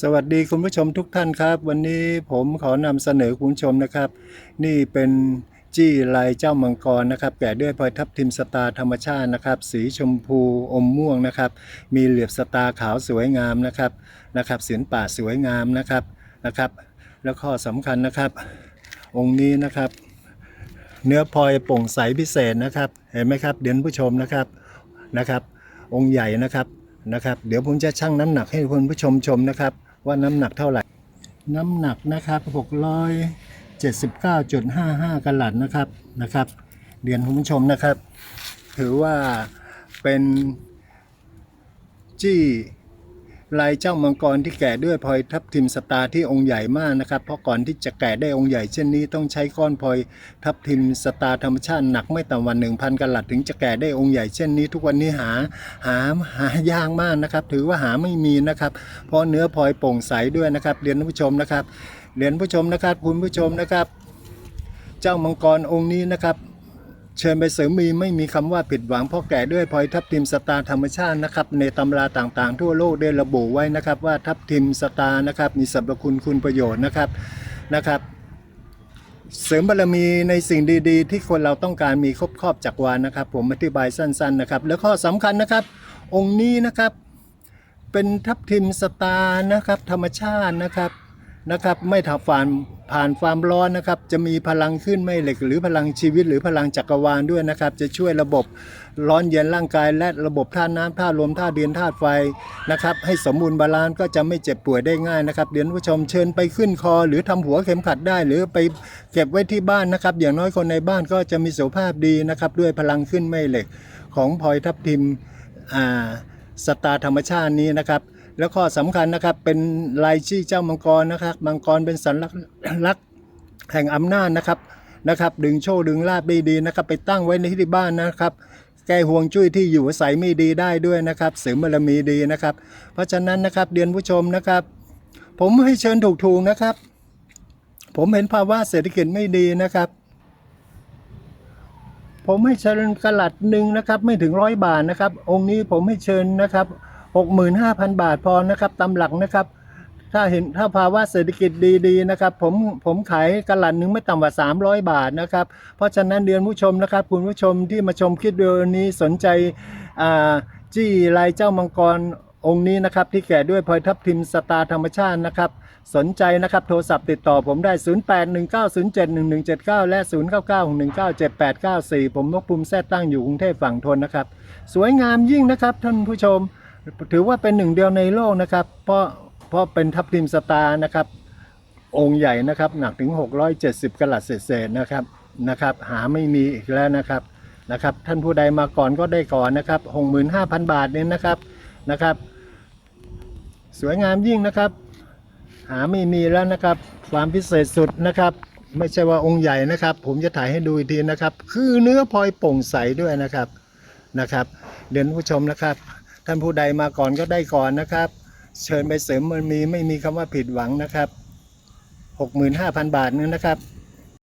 สวัสดีคุณผู้ชมทุกท่านครับ วันนี้ผมขอนำเสนอคุณผู้ชมนะครับ นี่เป็นจี้ลายเจ้ามังกรนะครับ แกะด้วยพลอยทับทิมสตาธรรมชาตินะครับ สีชมพูอมม่วงนะครับ มีเหลือบสตาขาวสวยงามนะครับนะครับเสียนป่าสวยงามนะครับนะครับ แล้วข้อสำคัญนะครับ องค์นี้นะครับ เนื้อพลอยโปร่งใสพิเศษนะครับ เห็นไหมครับเดี๋ยวผู้ชมนะครับนะครับ องค์ใหญ่นะครับ นะครับ เดี๋ยวผมจะชั่งน้ำหนักให้คุณผู้ชมชมนะครับ ว่าน้ำหนักเท่าไหร่ น้ำหนักนะครับ679.55กะลัดนะครับนะครับเรียนคุณผู้ชมนะครับ ถือว่าเป็นจี้ ลายเจ้ามังกรที่แกะด้วยพลอยทับทิมสตาร์ที่องค์ใหญ่มากนะครับ เพราะก่อนที่จะแกะได้องค์ใหญ่เช่นนี้ต้องใช้ก้อนพลอยทับทิมสตาร์ธรรมชาติหนักไม่ต่ำกว่า1,000กะลัดถึงจะแกะได้องค์ใหญ่เช่นนี้ ทุกวันนี้หาหาหายากมากนะครับ ถือว่าหาไม่มีนะครับ เพราะเนื้อพลอยโปร่งใสด้วยนะครับเรียนผู้ชมนะครับเรียนผู้ชมนะครับคุณผู้ชมนะครับ เจ้ามังกรองค์นี้นะครับ เชิญไปเสริมมีไม่มีคำว่าผิดหวังเพราะแก่ด้วยพลอยทับทิมสตาร์ธรรมชาตินะครับในตำราต่างๆ ทั่วโลกได้ระบุไว้นะครับ ว่าทับทิมสตาร์นะครับมีสรรพคุณคุณประโยชน์นะครับนะครับ เสริมบารมีในสิ่งดีๆ ที่คนเราต้องการมีครบครอบจักรวาลนะครับ ผมอธิบายสั้นๆนะครับ แล้วข้อสำคัญนะครับ องค์นี้นะครับเป็นทับทิมสตาร์นะครับ ธรรมชาตินะครับ นะครับไม่ถับผ่านผ่านความร้อนนะครับ จะมีพลังขึ้นไม่เหล็ก หรือพลังชีวิตหรือพลังจักรวาลด้วยนะครับ จะช่วยระบบร้อนเย็นร่างกาย และระบบธาตุน้ำธาตุลมธาตุดินธาตุไฟนะครับ ให้สมบูรณ์บาลานซ์ก็จะไม่เจ็บป่วยได้ง่ายนะครับเดี๋ยวผู้ชมเชิญไปขึ้นคอ หรือทำหัวเข็มขัดได้ หรือไปเก็บไว้ที่บ้านนะครับ อย่างน้อยคนในบ้านก็จะมีสุขภาพดีนะครับ ด้วยพลังขึ้นไม่เหล็กของพลอยทับทิมอ่าสตาร์ธรรมชาตินี้นะครับ แล้วข้อสำคัญนะครับเป็นลายชื่อเจ้ามังกรนะครับ มังกรเป็นสัญลักษณ์แห่งอำนาจนะครับนะครับ ดึงโชคดึงลาบได้ดีนะครับ ไปตั้งไว้ในที่บ้านนะครับ แก้ห่วงจุ้ยที่อยู่อาศัยไม่ดีได้ด้วยนะครับเสริมบารมีดีนะครับ เพราะฉะนั้นนะครับเรียนผู้ชมนะครับ ผมให้เชิญถูกๆนะครับ ผมเห็นภาวะเศรษฐกิจไม่ดีนะครับผมให้เชิญกระหลัดหนึ่งนะครับ ไม่ถึงร้อยบาทนะครับ องค์นี้ผมให้เชิญนะครับ หกหมื่นห้าพันบาทพอนะครับตามหลักนะครับ ถ้าเห็นถ้าภาวะเศรษฐกิจดีๆนะครับผมผมขายกระหลัดหนึ่งไม่ต่ำกว่า 300 บาทนะครับ เพราะฉะนั้นเรียนผู้ชมนะครับคุณผู้ชมที่มาชมคลิปวิดีโอนี้สนใจจี้ลายเจ้ามังกรองค์นี้นะครับที่แก่ด้วยพลอยทับทิมสตาร์ธรรมชาตินะครับ สนใจนะครับโทรศัพท์ติดต่อผมได้ 0819071179 และ 0996197894 ผมนกภูมิแท้ตั้งอยู่กรุงเทพฝั่งทนนะครับ สวยงามยิ่งนะครับท่านผู้ชม ถือว่าเป็นหนึ่งเดียวในโลกนะครับ เพราะเพราะเป็นทับทิมสตาร์นะครับ องค์ใหญ่นะครับ หนักถึง 670กะลัดเศษๆนะครับนะครับ หาไม่มีอีกแล้วนะครับนะครับ ท่านผู้ใดมาก่อนก็ได้ก่อนนะครับ 65,000 บาทเนี่ยนะครับนะครับ สวยงามยิ่งนะครับ หาไม่มีแล้วนะครับ ความพิเศษสุดนะครับไม่ใช่ว่าองค์ใหญ่นะครับ ผมจะถ่ายให้ดูอีกทีนะครับ คือเนื้อพลอยโปร่งใสด้วยนะครับนะครับ เรียนผู้ชมนะครับ ท่านผู้ใดมาก่อนก็ได้ก่อนนะครับ เชิญไปเสริมมันมีไม่มีคำว่าผิดหวังนะครับ 65,000 บาทนึงนะครับ